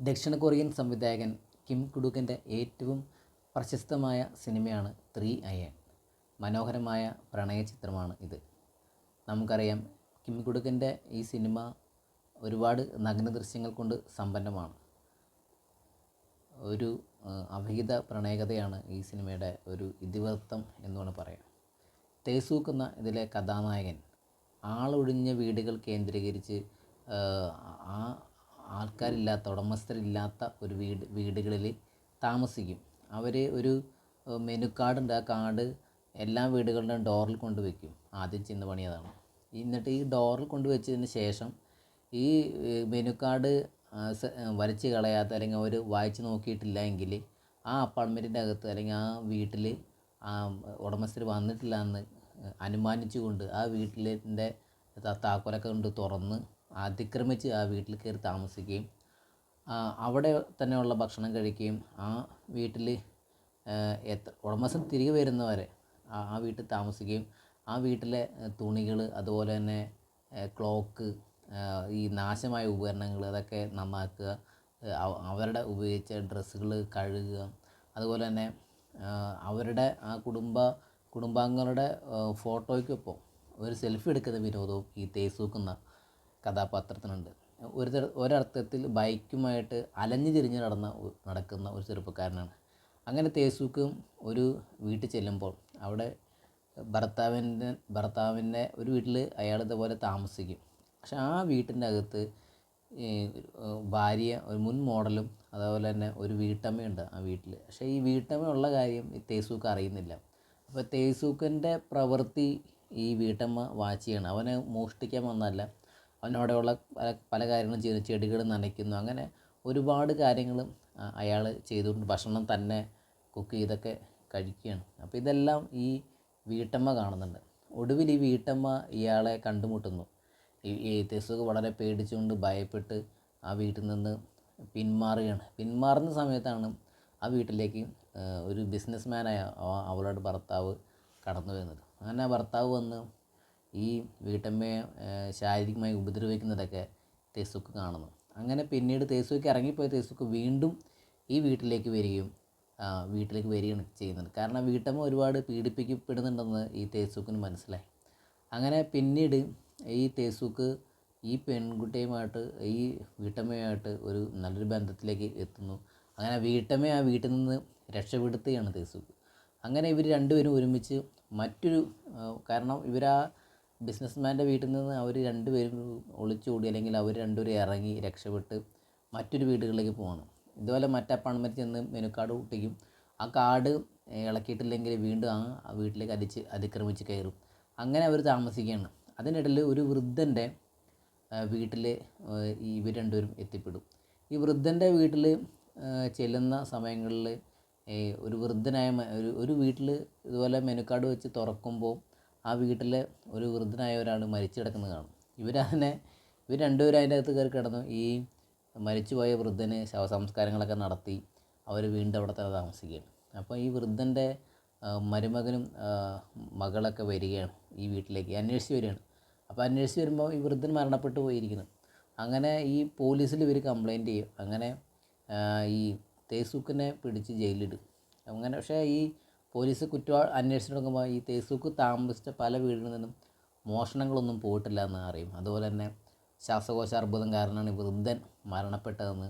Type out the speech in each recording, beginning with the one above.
ദക്ഷിണ കൊറിയൻ സംവിധായകൻ കിം കുഡുക്കിന്റെ ഏറ്റവും പ്രശസ്തമായ സിനിമയാണ് ത്രീ അയൺ മനോഹരമായ പ്രണയ ചിത്രമാണ് ഇത്. നമുക്കറിയാം കിം കുഡുക്കിന്റെ ഈ സിനിമ ഒരുപാട് നഗ്ന ദൃശ്യങ്ങൾ കൊണ്ട് സമ്പന്നമാണ്. ഒരു അവിഹിത പ്രണയകഥയാണ് ഈ സിനിമയുടെ ഒരു ഇതിവൃത്തം എന്ന് വേണം പറയാം തേസൂക്ക് എന്ന ഇതിലെ കഥാനായകൻ ആളൊഴിഞ്ഞ വീടുകൾ കേന്ദ്രീകരിച്ച് ആ ആൾക്കാരില്ലാത്ത ഉടമസ്ഥരില്ലാത്ത ഒരു വീട് വീടുകളിൽ താമസിക്കും. അവർ ഒരു മെനു കാർഡുണ്ട് ആ കാർഡ് എല്ലാ വീടുകളുടെയും ഡോറിൽ കൊണ്ട് വയ്ക്കും ആദ്യം ചെന്ന് പണിയതാണ് എന്നിട്ട് ഈ ഡോറിൽ കൊണ്ട് വെച്ചതിന് ശേഷം ഈ മെനു കാർഡ് വരച്ച് കളയാത്ത അല്ലെങ്കിൽ അവർ വായിച്ച് നോക്കിയിട്ടില്ല എങ്കിൽ ആ അപ്പാർട്ട്മെന്റിന്റെ അകത്ത് അല്ലെങ്കിൽ ആ വീട്ടിൽ ഉടമസ്ഥർ വന്നിട്ടില്ല എന്ന് അനുമാനിച്ചുകൊണ്ട് ആ വീട്ടിലെ താക്കോലൊക്കെ കൊണ്ട് തുറന്ന് അതിക്രമിച്ച് ആ വീട്ടിൽ കയറി താമസിക്കുകയും അവിടെ തന്നെയുള്ള ഭക്ഷണം കഴിക്കുകയും ആ വീട്ടിൽ എത്ര ഉടമസ്ഥൻ തിരികെ വരുന്നവരെ ആ വീട്ടിൽ താമസിക്കുകയും ആ വീട്ടിലെ തുണികൾ അതുപോലെ തന്നെ ക്ലോക്ക് ഈ നാശമായ ഉപകരണങ്ങൾ അതൊക്കെ നന്നാക്കുക അവരുടെ ഉപയോഗിച്ച ഡ്രസ്സുകൾ കഴുകുക അതുപോലെ തന്നെ അവരുടെ ആ കുടുംബ കുടുംബാംഗങ്ങളുടെ ഫോട്ടോയ്ക്കൊപ്പം ഒരു സെൽഫി എടുക്കുന്ന വിനോദവും ഈ തേസൂക്കുന്ന കഥാപാത്രത്തിനുണ്ട്. ഒരു ഒരർത്ഥത്തിൽ ബൈക്കുമായിട്ട് അലഞ്ഞു തിരിഞ്ഞ് നടന്ന നടക്കുന്ന ഒരു ചെറുപ്പക്കാരനാണ്. അങ്ങനെ തേസൂക്കും ഒരു വീട്ടിൽ ചെല്ലുമ്പോൾ അവിടെ ഭർത്താവിന്റെ ഭർത്താവിന്റെ ഒരു വീട്ടിൽ അയാൾ ഇതുപോലെ താമസിക്കും. പക്ഷെ ആ വീട്ടിന്റെ അകത്ത് ഭാര്യ ഒരു മുൻ മോഡലും അതേപോലെ തന്നെ ഒരു വീട്ടമ്മയുണ്ട് ആ വീട്ടിൽ. പക്ഷേ ഈ വീട്ടമ്മ ഉള്ള കാര്യം ഈ തേസൂക്ക് അറിയുന്നില്ല. അപ്പോൾ തേസൂക്കിന്റെ പ്രവൃത്തി ഈ വീട്ടമ്മ വാച്ച് ചെയ്യണം. അവനെ മോഷ്ടിക്കാൻ വന്നതല്ല. അവനവിടെയുള്ള പല പല കാര്യങ്ങളും ചെയ്യുന്നു. ചെടികൾ നനയ്ക്കുന്നു. അങ്ങനെ ഒരുപാട് കാര്യങ്ങളും അയാൾ ചെയ്തുകൊണ്ട് ഭക്ഷണം തന്നെ കുക്ക് ചെയ്തൊക്കെ കഴിക്കുകയാണ്. അപ്പോൾ ഇതെല്ലാം ഈ വീട്ടമ്മ കാണുന്നുണ്ട്. ഒടുവിൽ ഈ വീട്ടമ്മ ഇയാളെ കണ്ടുമുട്ടുന്നു. ഈ ഈ വളരെ പേടിച്ചുകൊണ്ട് ഭയപ്പെട്ട് ആ വീട്ടിൽ നിന്ന് പിന്മാറുകയാണ്. പിന്മാറുന്ന സമയത്താണ് ആ വീട്ടിലേക്ക് ഒരു ബിസിനസ്മാനായ അവളുടെ ഭർത്താവ് കടന്നു വരുന്നത് അങ്ങനെ ആ ഭർത്താവ് വന്ന് ഈ വീട്ടമ്മയെ ശാരീരികമായി ഉപദ്രവിക്കുന്നതൊക്കെ തേസുക്ക് കാണുന്നു. അങ്ങനെ പിന്നീട് തേസുക്ക് ഇറങ്ങിപ്പോയ തേസുക്ക് വീണ്ടും ഈ വീട്ടിലേക്ക് വരികയും വീട്ടിലേക്ക് വരികയാണ് ചെയ്യുന്നത്. കാരണം വീട്ടമ്മ ഒരുപാട് പീഡിപ്പിക്കപ്പെടുന്നുണ്ടെന്ന് ഈ തേസുക്കിന് മനസ്സിലായി. അങ്ങനെ പിന്നീട് ഈ തേസൂക്ക് ഈ പെൺകുട്ടിയുമായിട്ട് ഈ വീട്ടമ്മയുമായിട്ട് ഒരു നല്ലൊരു ബന്ധത്തിലേക്ക് എത്തുന്നു. അങ്ങനെ വീട്ടമ്മയെ ആ വീട്ടിൽ നിന്ന് രക്ഷപ്പെടുത്തുകയാണ് തേസൂക്ക്. അങ്ങനെ ഇവർ രണ്ടുപേരും ഒരുമിച്ച് മറ്റൊരു കാരണം ഇവരാ ബിസിനസ്മാന്റെ വീട്ടിൽ നിന്ന് അവർ രണ്ടുപേരും ഒളിച്ചോടി അല്ലെങ്കിൽ അവർ രണ്ടുപേരും ഇറങ്ങി രക്ഷപ്പെട്ട് മറ്റൊരു വീടുകളിലേക്ക് പോവാണ്. ഇതുപോലെ മറ്റേ അപ്പാർട്ട്മെന്റ് ചെന്ന് മെനു കാർഡ് ഒട്ടിക്കും ആ കാർഡ് ഇളക്കിയിട്ടില്ലെങ്കിൽ വീണ്ടും ആ വീട്ടിലേക്ക് അടിച്ച് അതിക്രമിച്ച് കയറും. അങ്ങനെ അവർ താമസിക്കുകയാണ്. അതിനിടയിൽ ഒരു വൃദ്ധന്റെ വീട്ടിൽ ഇവർ രണ്ടുപേരും എത്തിപ്പെടും. ഈ വൃദ്ധന്റെ വീട്ടിൽ ചെല്ലുന്ന സമയങ്ങളിൽ ഒരു വൃദ്ധനായ ഒരു ഒരു വീട്ടിൽ ഇതുപോലെ മെനു കാർഡ് വെച്ച് തുറക്കുമ്പോൾ ആ വീട്ടിൽ ഒരു വൃദ്ധനായ ഒരാൾ മരിച്ചു കിടക്കുന്നത് കാണും. ഇവരതിനെ ഇവർ രണ്ടുപേരും അതിന്റെ അകത്ത് കയറി കിടന്നു. ഈ മരിച്ചുപോയ വൃദ്ധന് ശവസംസ്കാരങ്ങളൊക്കെ നടത്തി അവർ വീണ്ടും അവിടെ തന്നെ താമസിക്കുകയാണ്. അപ്പോൾ ഈ വൃദ്ധന്റെ മരുമകനും മകളൊക്കെ വരികയാണ് ഈ വീട്ടിലേക്ക് അന്വേഷിച്ച് വരികയാണ്. അപ്പോൾ അന്വേഷിച്ച് വരുമ്പോൾ ഈ വൃദ്ധൻ മരണപ്പെട്ടു പോയിരിക്കുന്നു. അങ്ങനെ ഈ പോലീസിൽ ഇവർ കംപ്ലൈന്റ് ചെയ്യും. അങ്ങനെ ഈ തേസൂക്കിനെ പിടിച്ച് ജയിലിടും അങ്ങനെ പക്ഷേ ഈ പോലീസ് കുറ്റവാ അന്വേഷിച്ചു തുടങ്ങുമ്പോൾ ഈ തേസൂക്ക് താമസിച്ച പല വീടുകളിൽ നിന്നും മോഷണങ്ങളൊന്നും പോയിട്ടില്ല എന്ന് അറിയും. അതുപോലെ തന്നെ ശ്വാസകോശ അർബുദം കാരണമാണ് വൃദ്ധൻ മരണപ്പെട്ടതെന്ന്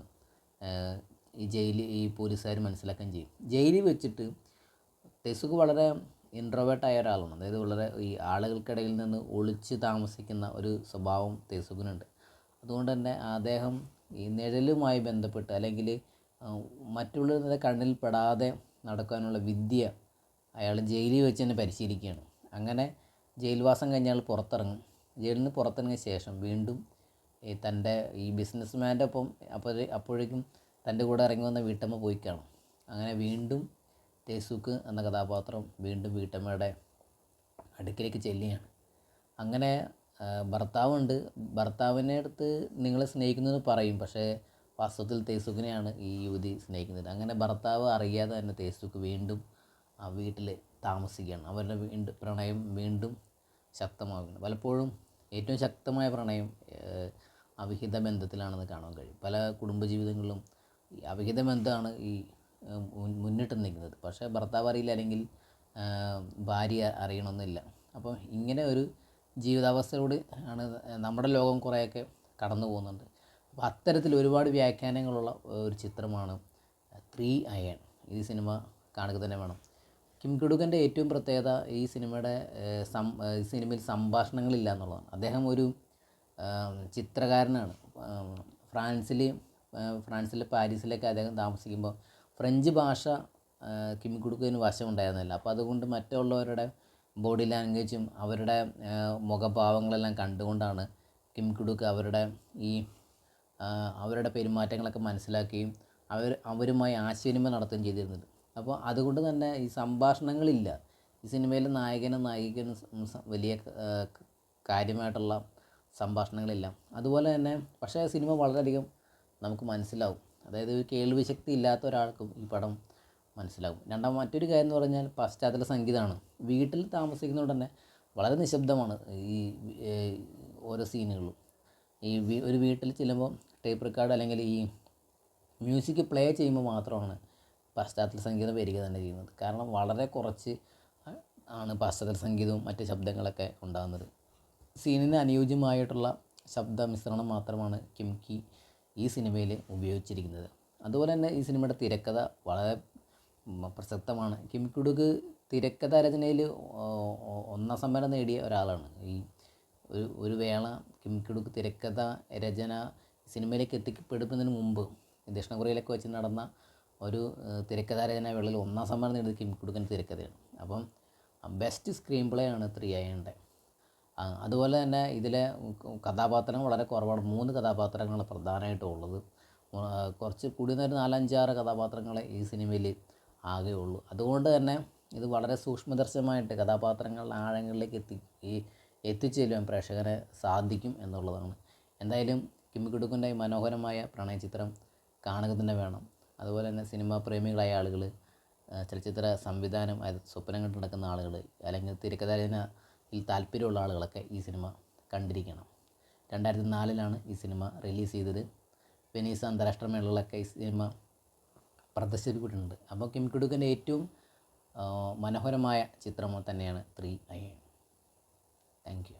ഈ ജയിലിൽ ഈ പോലീസുകാർ മനസ്സിലാക്കുകയും ചെയ്യും. ജയിലിൽ വെച്ചിട്ട് തെസുക്ക് വളരെ ഇൻട്രോവേർട്ടായ ഒരാളാണ്. അതായത് വളരെ ഈ ആളുകൾക്കിടയിൽ നിന്ന് ഒളിച്ച് താമസിക്കുന്ന ഒരു സ്വഭാവം തെസുഖിനുണ്ട് അതുകൊണ്ട് തന്നെ അദ്ദേഹം ഈ നിഴലുമായി ബന്ധപ്പെട്ട് അല്ലെങ്കിൽ മറ്റുള്ളവരുടെ കണ്ണിൽ പെടാതെ നടക്കാനുള്ള വിദ്യ അയാൾ ജയിലിൽ വെച്ച് തന്നെ പരിശീലിക്കുകയാണ്. അങ്ങനെ ജയിൽവാസം കഴിഞ്ഞ് അയാൾ പുറത്തിറങ്ങും. ജയിലിൽ നിന്ന് പുറത്തിറങ്ങിയ ശേഷം വീണ്ടും ഈ തന്റെ ഈ ബിസിനസ്മാന്റെ ഒപ്പം അപ്പോൾ അപ്പോഴേക്കും തന്റെ കൂടെ ഇറങ്ങി വന്ന വീട്ടമ്മ പോയി കാണും. അങ്ങനെ വീണ്ടും തേസൂക്ക് എന്ന കഥാപാത്രം വീണ്ടും വീട്ടമ്മയുടെ അടുക്കിലേക്ക് ചെല്ലുകയാണ്. അങ്ങനെ ഭർത്താവുണ്ട്. ഭർത്താവിനെ അടുത്ത് നിങ്ങളെ സ്നേഹിക്കുന്നത് പറയും. പക്ഷേ വാസ്തവത്തിൽ തേസുക്കിനെയാണ് ഈ യുവതി സ്നേഹിക്കുന്നത്. അങ്ങനെ ഭർത്താവ് അറിയാതെ തന്നെ തേസുക്ക് വീണ്ടും ആ വീട്ടിൽ താമസിക്കുകയാണ്. അവരുടെ വീണ്ടും പ്രണയം വീണ്ടും ശക്തമാകുന്നു പലപ്പോഴും ഏറ്റവും ശക്തമായ പ്രണയം അവിഹിത ബന്ധത്തിലാണെന്ന് കാണാൻ കഴിയും. പല കുടുംബജീവിതങ്ങളിലും ഈ അവിഹിത ബന്ധമാണ് ഈ മുന്നിട്ട് നിൽക്കുന്നത്. പക്ഷേ ഭർത്താവ് അറിയില്ല അല്ലെങ്കിൽ ഭാര്യ അറിയണമെന്നില്ല അപ്പം ഇങ്ങനെ ഒരു ജീവിതാവസ്ഥയിലൂടെ ആണ് നമ്മുടെ ലോകം കുറേയൊക്കെ കടന്നു പോകുന്നുണ്ട്. അപ്പോൾ അത്തരത്തിൽ ഒരുപാട് വ്യാഖ്യാനങ്ങളുള്ള ഒരു ചിത്രമാണ് ത്രീ അയൺ. ഈ സിനിമ കാണുക തന്നെ വേണം. കിം കിടുക്കന്റെ ഏറ്റവും പ്രത്യേകത ഈ സിനിമയുടെ സം ഈ സിനിമയിൽ സംഭാഷണങ്ങളില്ല എന്നുള്ളതാണ്. അദ്ദേഹം ഒരു ചിത്രകാരനാണ്. ഫ്രാൻസിൽ ഫ്രാൻസിലെ പാരീസിലൊക്കെ അദ്ദേഹം താമസിക്കുമ്പോൾ ഫ്രഞ്ച് ഭാഷ കിം കുടുക്കിന് വശമുണ്ടായിരുന്നില്ല. അപ്പോൾ അതുകൊണ്ട് മറ്റുള്ളവരുടെ ബോഡി ലാംഗ്വേജും അവരുടെ മുഖഭാവങ്ങളെല്ലാം കണ്ടുകൊണ്ടാണ് കിം കുടുക്ക് അവരുടെ ഈ അവരുടെ പെരുമാറ്റങ്ങളൊക്കെ മനസ്സിലാക്കുകയും അവർ അവരുമായി ആശയവിനിമയം നടത്തുകയും ചെയ്തിരുന്നത്. അപ്പോൾ അതുകൊണ്ട് തന്നെ ഈ സംഭാഷണങ്ങളില്ല. ഈ സിനിമയിലെ നായകനും നായികനും വലിയ കാര്യമായിട്ടുള്ള സംഭാഷണങ്ങളില്ല. അതുപോലെ തന്നെ പക്ഷേ സിനിമ വളരെയധികം നമുക്ക് മനസ്സിലാവും. അതായത് ഒരു കേൾവി ശക്തി ഇല്ലാത്ത ഒരാൾക്കും ഈ പടം മനസ്സിലാകും രണ്ടാം മറ്റൊരു കാര്യം എന്ന് പറഞ്ഞാൽ പശ്ചാത്തല സംഗീതമാണ്. വീട്ടിൽ താമസിക്കുന്നതുകൊണ്ട് തന്നെ വളരെ നിശബ്ദമാണ് ഈ ഓരോ സീനുകളും. ഈ ഒരു വീട്ടിൽ ചെല്ലുമ്പോൾ ടേപ്പ് റെക്കോർഡ് അല്ലെങ്കിൽ ഈ മ്യൂസിക് പ്ലേ ചെയ്യുമ്പോൾ മാത്രമാണ് പശ്ചാത്തല സംഗീതം വരിക തന്നെ ചെയ്യുന്നത്. കാരണം വളരെ കുറച്ച് ആണ് പാശ്ചാത്യ സംഗീതവും മറ്റ് ശബ്ദങ്ങളൊക്കെ ഉണ്ടാകുന്നത്. സീനിന് അനുയോജ്യമായിട്ടുള്ള ശബ്ദ മിശ്രണം മാത്രമാണ് കിംകി ഈ സിനിമയിൽ ഉപയോഗിച്ചിരിക്കുന്നത്. അതുപോലെ തന്നെ ഈ സിനിമയുടെ തിരക്കഥ വളരെ പ്രസക്തമാണ്. കിം കുടുക്ക് തിരക്കഥ രചനയിൽ ഒന്നാം സമ്മാനം നേടിയ ഒരാളാണ്. ഈ ഒരു ഒരു വേള കിം കുടുക്ക് തിരക്കഥ രചന സിനിമയിലേക്ക് എത്തിക്കപ്പെടുന്നതിന് മുമ്പ് ദക്ഷിണ കൊറിയയിലൊക്കെ വെച്ച് നടന്ന ഒരു തിരക്കഥാരചന തിരക്കഥാ രചന വേളയിൽ ഒന്നാം സമ്മാനം നേടിയത് കിം കുടുക്കന്റെ തിരക്കഥയാണ്. അപ്പം ബെസ്റ്റ് സ്ക്രീൻ പ്ലേ ആണ് ത്രീ ഐന്റെ അതുപോലെ തന്നെ ഇതിലെ കഥാപാത്രങ്ങൾ വളരെ കുറവാണ്. മൂന്ന് കഥാപാത്രങ്ങൾ പ്രധാനമായിട്ടും ഉള്ളത്. കുറച്ച് കൂടി ഒരു നാലഞ്ചാറ് കഥാപാത്രങ്ങളെ ഈ സിനിമയിൽ ആകെ ഉള്ളൂ. അതുകൊണ്ട് തന്നെ ഇത് വളരെ സൂക്ഷ്മദർശമായിട്ട് കഥാപാത്രങ്ങളുടെ ആഴങ്ങളിലേക്ക് എത്തി ഈ എത്തിച്ചേരുവാൻ പ്രേക്ഷകരെ സാധിക്കും എന്നുള്ളതാണ്. എന്തായാലും കിമ്മിക്കുടുക്കിന്റെ മനോഹരമായ പ്രണയചിത്രം കാണുക തന്നെ വേണം. അതുപോലെ തന്നെ സിനിമാ പ്രേമികളായ ആളുകൾ ചലച്ചിത്ര സംവിധാനം അത് സ്വപ്നം നടക്കുന്ന ആളുകൾ അല്ലെങ്കിൽ തിരക്കഥരചനയിൽ താല്പര്യമുള്ള ആളുകളൊക്കെ ഈ സിനിമ കണ്ടിരിക്കണം. രണ്ടായിരത്തി നാലിലാണ് ഈ സിനിമ റിലീസ് ചെയ്തത്. വെനീസ് അന്താരാഷ്ട്ര മേളകളിലൊക്കെ ഈ സിനിമ പ്രദർശിപ്പിച്ചിട്ടുണ്ട് അപ്പോൾ കിം കിടുക്കന്റെ ഏറ്റവും മനോഹരമായ ചിത്രം തന്നെയാണ് ത്രീ ഐ താങ്ക് യു.